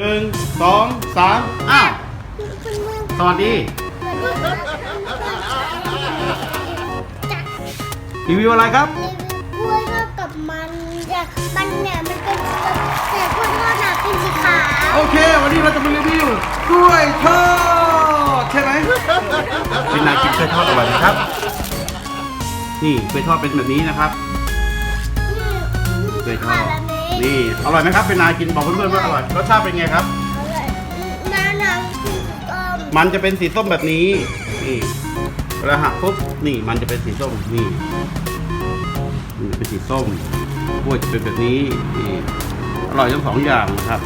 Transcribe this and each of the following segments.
หนึ่งสองสามอ้าวคุณมือสวัสดีจากรีวิวอะไรครับรีวิวกล้วยทอดกับมันจากมันเนี่ยมันเป็นแต่กล้วยทอดหนาเป็นสีขาวโอเค วันนี้เราจะมารีวิวกล้วยทอดใช่ไหมเป็นนากินกล้วยทอดอร่อยไหมครับ นี่กล้วยทอดเป็นแบบนี้นะครับกล้วยทอดแบบ นี้นี่อร่อยไหมครับเป็นนากินบอกเพื่อนๆว่าอร่อยรสชาติเป็นไงครับ น้ำน้ำคือเอิ่มมันจะเป็นสีส้มแบบนี้ นี่เวลาหักปุ๊บนี่มันจะเป็นสีส้มนี่นี่เป็นสีส้มกล้วยจะเป็นแบบนี้นี่อร่อยทั้งสองอย่างนะครับ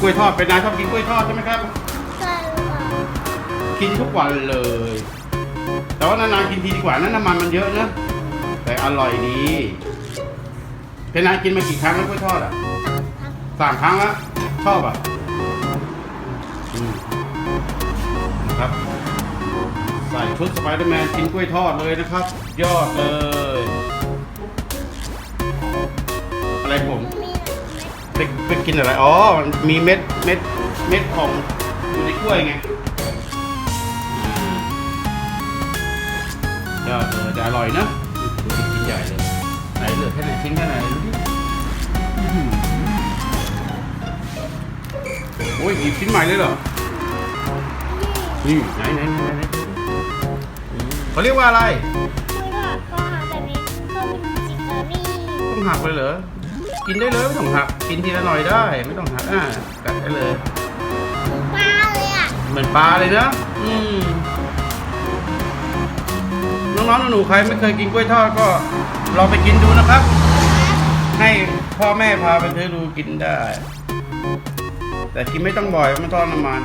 กล้วยทอดเป็นนายชอบกินกล้วยทอดใช่ไหมครับใช่ค่ะกินทุกวันเลย แต่ว่านานๆกินทีดีกว่านั้นน้ำมันมันเยอะนะแต่อร่อยดี เป็นนายกินมากี่ครั้งแล้วกล้วยทอดอะสามครั้งแล้วชอบอะอืมนะครับ ใส่ชุดสไปเดอร์แมนกินกล้วยทอดเลยนะครับ ยอดเลย อะไรผมมีไปไปกินอะไร อ๋อ มันมีเม็ดเม็ดเม็ดของอยู่ในกล้วยไงยอดเลยแต่อร่อยนะกินใหญ่เลยไหนเหลือแค่ไหนชิ้นแค่ไหน โอ้ยหยิบชิ้นใหม่เลยเหรอ นี่ไหนไหนไหนไหนเขาเรียกว่าอะไรกล้วยทอดก็หาแบบนี้ก็เป็นจิกเกอรี่ต้องหักเลยเหรอ กินได้เลยไม่ต้องหัก กินทีละหน่อยได้ ไม่ต้องหักอะกัดได้เลยปลาเลยอะเหมือนปลาเลยนะ อืมน้องๆหนูๆใครไม่เคยกินกล้วยทอดก็ลองไปกินดูนะครับ ให้พ่อแม่พาไปซื้อดูกินได้ แต่กินไม่ต้องบ่อยไมันทอดน้ำมัน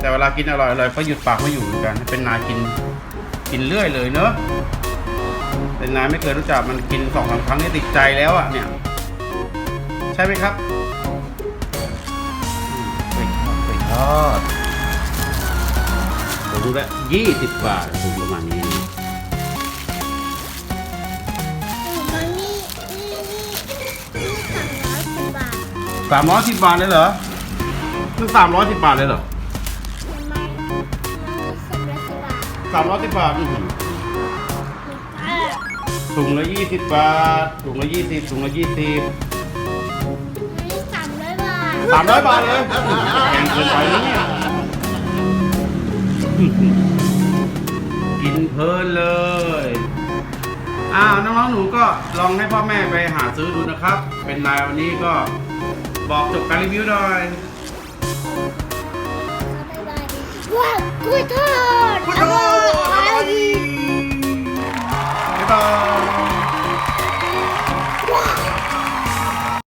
แต่เวลากินอร่อยอร่อยก็หยุดปากไม่อยู่เหมือนกันเป็นนายกินกินเรื่อยเลยเนอะเป็นนายไม่เคยรู้จักมันกินสองสามครั้งนี่ติดใจแล้วอะเนี่ย ใช่ไหมครับอืมไปทอดไปทอดถุงละยี่สิบบาทถุงประมาณนี้ สามร้อยสิบบาทสามร้อยสิบบาทเลยเหรอนี่สามร้อยสิบบาทเลยเหรอทำไมมันสามร้อยสิบบาทสามร้อยสิบบาทอื้อหือเออถุงละยี่สิบบาทถุงละยี่สิบถุงละยี่สิบนี่สามร้อยบาทสามร้อยบาทเลยแพงเกินไปนะเนี่ยกินเพลินเลยอ้าวน้องๆหนูก็ลองให้พ่อแม่ไปหาซื้อดูนะครับ เป็นนายวันนี้ก็ บอกจบการรีวิวหน่อย ว้าวกล้วยทอด